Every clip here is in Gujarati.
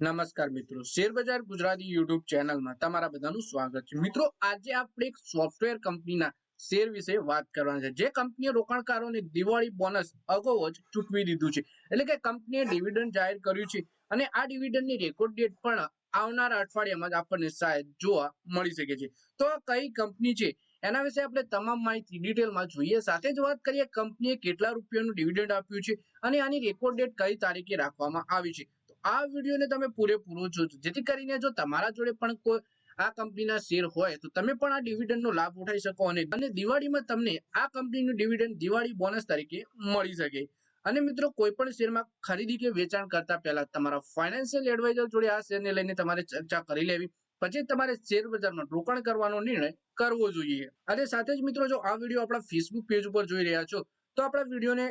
નમસ્કાર મિત્રો. શેર બજાર ગુજરાતી યુટ્યુબ ચેનલમાં તમારા બધાનું સ્વાગત છે. મિત્રો, આજે આપણે એક સોફ્ટવેર કંપનીના શેર વિશે વાત કરવાના છે. જે કંપનીએ રોકાણકારોને દિવાળી બોનસ અગાઉ જ ચૂકવી દીધું છે. એટલે કે કંપનીએ ડિવિડન્ડ જાહેર કર્યું છે અને આ ડિવિડન્ડની રેકોર્ડ ડેટ પણ આવનારા અઠવાડિયામાં જ આપણને શાયદ જોવા મળી શકે છે. તો કઈ કંપની છે? એના વિશે આપણે તમામ માહિતી ડિટેલમાં જોઈએ. સાથે જ વાત કરીએ કંપનીએ કેટલા રૂપિયાનું ડિવિડન્ડ આપ્યું છે અને આની રેકોર્ડ ડેટ કઈ તારીખે રાખવામાં આવી છે? આ વિડીયોને તમે પૂરેપૂરો જોજો. જેથી કરીને જો તમારા જોડે પણ કોઈ આ કંપનીના શેર હોય, તો તમે પણ આ ડિવિડન્ડનો લાભ ઉઠાવી શકો અને અને દિવાળીમાં તમને આ કંપનીનું ડિવિડન્ડ દિવાળી બોનસ તરીકે મળી શકે. અને મિત્રો, કોઈ પણ શેરમાં ખરીદી કે વેચાણ કરતા પહેલા તમારા ફાઇનાન્શિયલ એડવાઇઝર જોડે આ શેરને લઈને તમારે ચર્ચા કરી લેવી. પછી તમારે શેર બજારમાં રોકાણ કરવાનો નિર્ણય કરવો જોઈએ. અને સાથે જ મિત્રો, જો આ વીડિયો આપણા ફેસબુક પેજ ઉપર જોઈ રહ્યા છો, તો આપણા વિડીયોને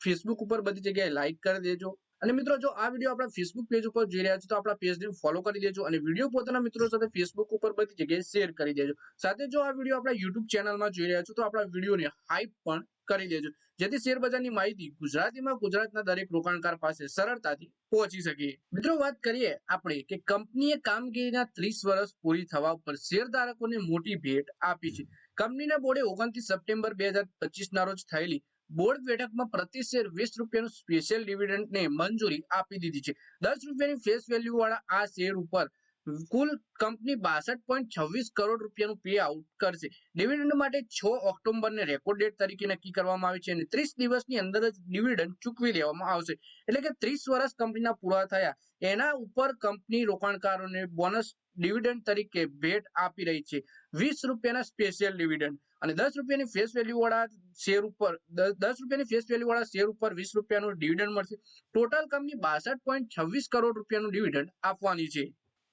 ફેસબુક ઉપર બધી જગ્યાએ લાઈક કરી દેજો. અને મિત્રો, જો આ વીડિયો આપણા ફેસબુક પેજ ઉપર જોઈ રહ્યા છો, તો આપણા પેજને ફોલો કરી દેજો અને વીડિયો પોતાના મિત્રો સાથે ફેસબુક ઉપર બધી જગ્યાએ શેર કરી દેજો. સાથે જો આ વીડિયો આપણા યુટ્યુબ ચેનલમાં જોઈ રહ્યા છો, તો આપણા વિડીયોને હાઈપ પણ કરી દેજો. જેથી શેરબજારની માહિતી ગુજરાતીમાં ગુજરાતના દરેક રોકાણકાર પાસે સરળતાથી પહોંચી શકે. મિત્રો, વાત કરીએ આપણે કે કંપનીએ કામગીરીના ત્રીસ વર્ષ પૂરી થવા ઉપર શેરધારકોને મોટી ભેટ આપી છે. કંપનીના બોર્ડે ઓગણત્રીસ સપ્ટેમ્બર બે હજાર પચીસના રોજ થયેલી બોર્ડ બેઠકમાં પ્રતિ શેર વીસ રૂપિયાનું સ્પેશિયલ ડિવિડન્ડને મંજૂરી આપી દીધી છે. દસ રૂપિયાની ફેસ વેલ્યુ વાળા આ શેર ઉપર કુલ કંપની બાસઠ પોઈન્ટ છવ્વીસ કરોડ રૂપિયાનું પે આઉટ કરશે. ડિવિડન્ડ માટે છ ઓક્ટોબરને રેકોર્ડ ડેટ તરીકે નક્કી કરવામાં આવી છે અને ત્રીસ દિવસની અંદર જ ડિવિડન્ડ ચૂકવી દેવામાં આવશે. એટલે કે ત્રીસ વર્ષ કંપનીના પૂરા થયા. એના ઉપર કંપની રોકાણકારોને બોનસ ડિવિડન્ડ તરીકે ભેટ આપી રહી છે. વીસ રૂપિયાના સ્પેશિયલ ડિવિડન્ડ અને દસ રૂપિયાની ફેસ વેલ્યુ વાળા શેર ઉપર દસ રૂપિયાની ફેસ વેલ્યુ વાળા શેર ઉપર વીસ રૂપિયાનું ડિવિડન્ડ મળશે. ટોટલ કંપની બાસઠ કરોડ રૂપિયાનું ડિવિડન્ડ આપવાની છે.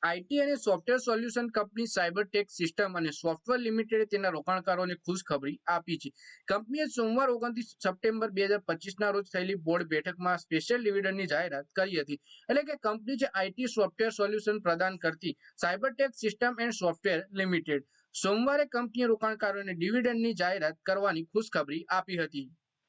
આઈટી અને software solution company Cybertech system અને સોફ્ટવેર લિમિટેડે તેના રોકાણકારોને ખુશખબરી આપી છે. કંપનીએ સોમવાર ઓગણત્રીસ સપ્ટેમ્બર બે હજાર પચીસના રોજ થયેલી બોર્ડ બેઠકમાં સ્પેશિયલ ડિવિડન્ડની જાહેરાત કરી હતી. એટલે કે કંપની જે આઈટી સોફ્ટવેર સોલ્યુશન પ્રદાન કરતી Cybertech system and software limited સોમવારે કંપનીએ રોકાણકારોને ડિવિડન્ડની જાહેરાત કરવાની ખુશખબરી આપી હતી.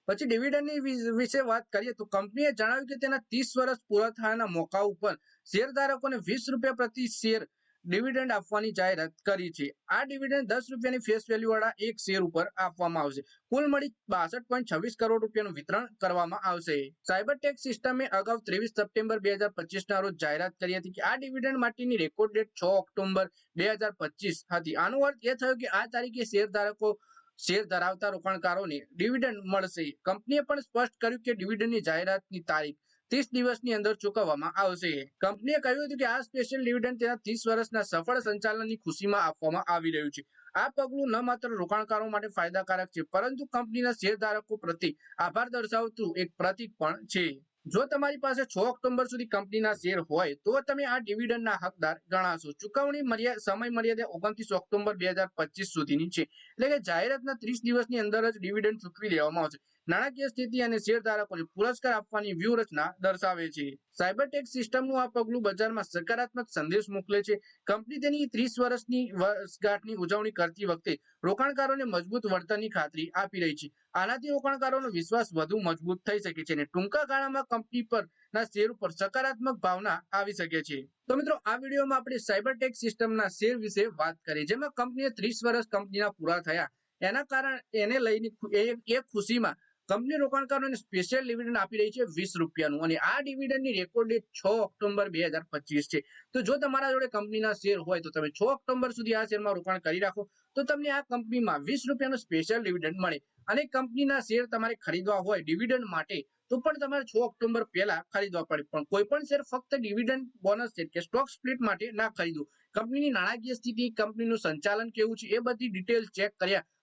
પછી ડિવિડન્ડની વિશે વાત કરીએ તો કંપનીએ જણાવ્યું કે તેના ત્રીસ વર્ષ પૂરા થયાના મોકા ઉપર શેરધારકોને વીસ રૂપિયા પ્રતિ શેર ડિવિડન્ડ આપવાની જાહેરાત કરી છે. આ ડિવિડન્ડ દસ રૂપિયાની ફેસ વેલ્યુ વાળા એક શેર ઉપર આપવામાં આવશે. કુલ મળી બાસઠ પોઈન્ટ છવ્વીસ કરોડ રૂપિયાનું વિતરણ કરવામાં આવશે. સાયબરટેક સિસ્ટમે અગાઉ ત્રેવીસ સપ્ટેમ્બર બે હજાર પચીસના રોજ જાહેરાત કરી હતી કે આ ડિવિડન્ડ માટેની રેકોર્ડ ડેટ છ ઓક્ટોબર બે હજાર પચીસ હતી. આનો અર્થ એ થયો કે આ તારીખે શેરધારકો શેર ધરાવતા રોકાણકારોને ડિવિડન્ડ મળશે. કંપનીએ પણ સ્પષ્ટ કર્યું કે ડિવિડન્ડની જાહેરાતની તારીખ ત્રીસ દિવસની અંદર ચૂકવવામાં આવશે. કંપનીએ કહ્યું હતું કે આ સ્પેશિયલ ડિવિડન્ડ તેના ત્રીસ વર્ષના સફળ સંચાલનની ખુશીમાં આપવામાં આવી રહ્યું છે. આ પગલું ન માત્ર રોકાણકારો માટે ફાયદાકારક છે, પરંતુ કંપનીના શેરધારકો પ્રત્યે આભાર દર્શાવતું એક પ્રતીક પણ છે. જો તમારી પાસે છ ઓક્ટોબર સુધી કંપનીના શેર હોય, તો તમે આ ડિવિડન્ડના હકદાર ગણાશો. ચુકવણી મર્યાદા સમય મર્યાદા ઓગણત્રીસ ઓક્ટોબર બે સુધીની છે. એટલે કે જાહેરાતના ત્રીસ દિવસની અંદર જ ડિવિડન્ડ ચૂકવી દેવામાં આવશે. નાણાકીય સ્થિતિ અને શેરધારકોને પુરસ્કાર આપવાની વ્યૂહરચના દર્શાવે છે. સાયબરટેક સિસ્ટમનું આ પગલું બજારમાં સકારાત્મક સંદેશ મોકલે છે. કંપની તેની ત્રીસ વર્ષની વર્ષગાંઠની ઉજવણી કરતી વખતે રોકાણકારોને મજબૂત વળતરની ખાતરી આપી રહી છે. આનાથી રોકાણકારોનો વિશ્વાસ વધુ મજબૂત થઈ શકે છે અને ટૂંકા ગાળામાં કંપની પર ના શેર ઉપર સકારાત્મક ભાવના આવી શકે છે. તો મિત્રો, આ વિડીયોમાં આપણે સાયબરટેક સિસ્ટમના શેર વિશે વાત કરી. જેમાં કંપનીએ ત્રીસ વર્ષ કંપનીના પૂરા થયા. એના કારણે એને લઈને એ ખુશીમાં કંપની રોકાણકારોને સ્પેશિયલ ડિવિડન્ડ આપી રહી છે વીસ રૂપિયાનું. અને આ ડિવિડન્ડની રેકોર્ડ ડેટ છ ઓક્ટોબર બે છે. તો જો તમારા જોડે કંપનીના શેર હોય તો તમે છ ઓક્ટોબર સુધી આ શેરમાં રોકાણ કરી રાખો. તો તમને આ કંપનીમાં વીસ રૂપિયાનું સ્પેશિયલ ડિવિડન્ડ મળે. અને કંપનીના શેર તમારે ખરીદવા હોય ડિવિડન્ડ માટે, તો પણ તમારે છ ઓક્ટોબર પહેલા ખરીદવા પડે. પણ કોઈ પણ શેર ફક્ત ડિવિડન્ડ બોનસ કે સ્ટોક સ્પ્લિટ માટે ના ખરીદવું કંપનીની નાણાકીય સ્થિતિ, કંપનીનું સંચાલન કેવું છે એ બધી ડિટેલ ચેક કર્યા.